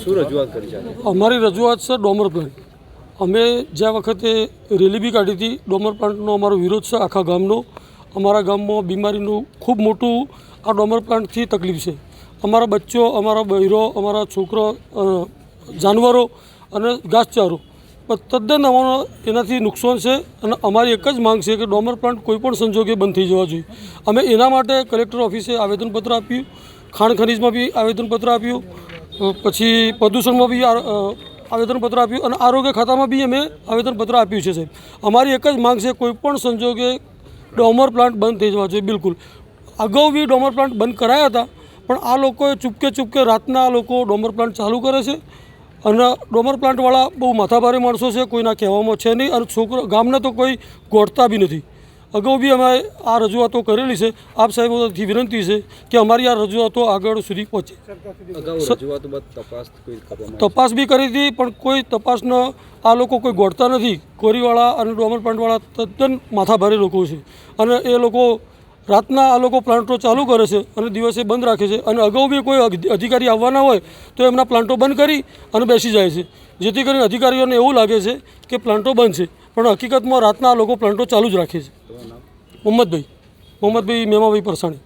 શું રજૂઆત કરી છે અમારી રજૂઆત છે ડોમર પ્લાન્ટ. અમે જ્યાં વખતે રેલી બી કાઢી હતી, ડોમર પ્લાન્ટનો અમારો વિરોધ છે આખા ગામનો. અમારા ગામમાં બીમારીનું ખૂબ મોટું આ ડોમર પ્લાન્ટથી તકલીફ છે. અમારા બચ્ચો, અમારા બૈરો, અમારા છોકરો જાનવરો અને ઘાસચારો તદ્દન અમારો એનાથી નુકસાન છે અને અમારી એક જ માંગ છે કે ડોમર પ્લાન્ટ કોઈ પણ સંજોગે બંધ થઈ જવા જોઈએ. અમે એના માટે કલેક્ટર ઓફિસે આવેદનપત્ર આપ્યું, ખાણ ખનીજમાં બી આવેદનપત્ર આપ્યું પછી પ્રદૂષણમાં બી આવેદનપત્ર આપ્યું અને આરોગ્ય ખાતામાં બી અમે આવેદનપત્ર આપ્યું છે, સાહેબ. અમારી એક જ માંગ છે, કોઈ પણ સંજોગે ડોમર પ્લાન્ટ બંધ થઈ જવા જોઈએ, બિલકુલ. અગાઉ બી ડોમર પ્લાન્ટ બંધ કરાયા હતા, પણ આ લોકોએ ચૂપકે ચૂપકે રાતના આ લોકો ડોમર પ્લાન્ટ ચાલુ કરે છે અને ડોમર પ્લાન્ટવાળા બહુ માથાભારે માણસો છે, કોઈના કહેવામાં છે નહીં અને છોકરો, ગામને તો કોઈ ગોઠતા બી નથી. અગાઉ બી અમે આ રજૂઆતો કરેલી છે. આપ સાહેબોથી વિનંતી છે કે અમારી આ રજૂઆતો આગળ સુધી પહોંચે. તપાસ બી કરી હતી પણ કોઈ તપાસનો આ લોકો કોઈ ગોળતા નથી. કોરીવાળા અને ડોમર પ્લાન્ટવાળા તદ્દન માથાભારે લોકો છે. અને એ લોકો રાતના આ લોકો પ્લાન્ટો ચાલુ કરે છે અને દિવસે બંધ રાખે છે. અને અગાઉ બી કોઈ અધિકારી આવવાના હોય તો એમના પ્લાન્ટો બંધ કરી અને બેસી જાય છે. જેથી કરીને અધિકારીઓને એવું લાગે છે કે પ્લાન્ટો બંધ છે. પણ હકીકતમાં રાતના આ લોકો પ્લાન્ટો ચાલુ જ રાખે છે. મોહમ્મદભાઈ. મોહમ્મદભાઈ મેમાભાઈ પરસાણી.